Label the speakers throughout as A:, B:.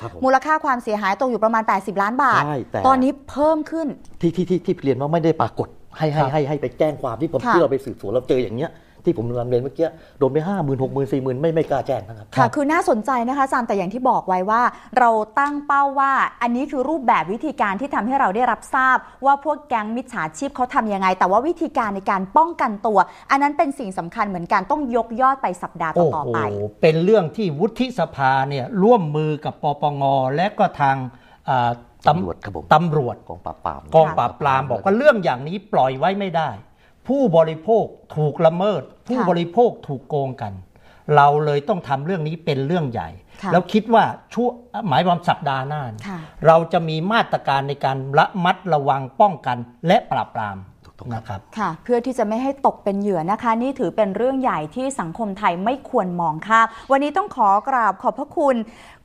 A: ครับผม
B: มูลค่าความเสียหายตกอยู่ประมาณ 80 ล้านบาท
A: ใช่แต่
B: ตอนนี้เพิ่มขึ้น
A: ที่ที่ที่ที่เรียนว่าไม่ได้ปรากฏให้ให้
C: ครับ
A: ให้ให้ไปแจ้งความที่ผม
B: ค่ะ
A: ที่เราไปสืบสวนเราเจออย่างเงี้ย ที่ผมนำเรียนเมื่อกี้โดนไปห้าหมื่นหกหมื่นสี่หมื่นไม่ไม่กล้าแจ้งนะครับ
B: ค่ะ คือน่าสนใจนะคะอาจารย์แต่อย่างที่บอกไว้ว่า เราตั้งเป้าว่า อันนี้คือรูปแบบวิธีการที่ทำให้เราได้รับทราบ ว่าพวกแก๊งมิจฉาชีพเขาทำยังไง แต่ว่าวิธีการในการป้องกันตัว อันนั้นเป็นสิ่งสำคัญเหมือนกันต้องยกยอดไปสัปดาห์
C: โอ้
B: ต่อ
C: โห
B: ๆไป
C: เป็นเรื่องที่วุฒิสภาเนี่ยร่วมมือกับปปงและก็ทางอ่า
A: ตำรวจครับผม
C: ตำรวจ
A: กองปราบปราม
C: กองปราบปรามบอกว่าเรื่องอย่างนี้ปล่อยไว้ไม่ได้ ผู้บริโภคถูกละเมิด ผู้
B: ค่ะ
C: บริโภคถูกโกงกัน เราเลยต้องทำเรื่องนี้เป็นเรื่องใหญ่
B: ค่ะ
C: แล้วคิดว่าช่วงหมายความสัปดาห์หน้าเนี่ย
B: ค่ะ
C: เราจะมีมาตรการในการระมัดระวังป้องกันและปราบปราม
A: ถูกต้องครับ
C: นะครับ
B: ค่ะ เพื่อที่จะไม่ให้ตกเป็นเหยื่อนะคะ นี่ถือเป็นเรื่องใหญ่ที่สังคมไทยไม่ควรมองข้ามวันนี้ต้องขอกราบขอบพระคุณ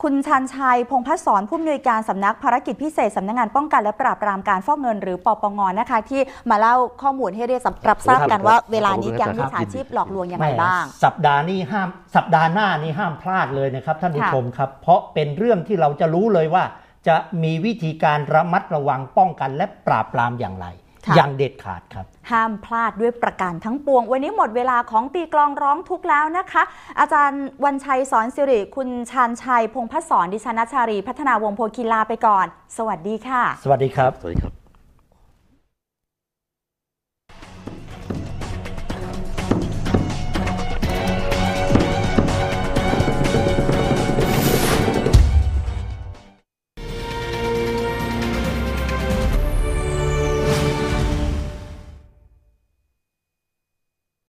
B: คุณชันชัยพงษ์พัฒสอนผู้อำนวยการสำนักภารกิจพิเศษสำนักงานป้องกันและปราบปรามการฟอกเงินหรือปปงนะคะ ที่มาเล่าข้อมูลให้ได้รับทราบกันว่าเวลานี้แก๊งมิจฉาชีพหลอกลวงยังไงบ้าง
C: สัปดาห์นี้ห้ามสัปดาห์หน้านี้ห้ามพลาดเลยนะครับท่านผู้
B: ค่ะ
C: ชมครับ เพราะเป็นเรื่องที่เราจะรู้เลยว่า จะมีวิธีการระมัดระวังป้องกันและปราบปรามอย่างไร
B: ค่ะ
C: อย่างเด็ดขาดครับ
B: ห้ามพลาดด้วยประการทั้งปวง วันนี้หมดเวลาของตีกลองร้องทุกข์แล้วนะคะ อาจารย์วันชัยสอนสิริ คุณชานชัย พงษ์พัฒสอนดิฉันนัชชารี พัฒนาวงศ์โพคินลาไปก่อน สวัสดีค่ะ
C: สวัสดีครับ
A: สวัสดีครับ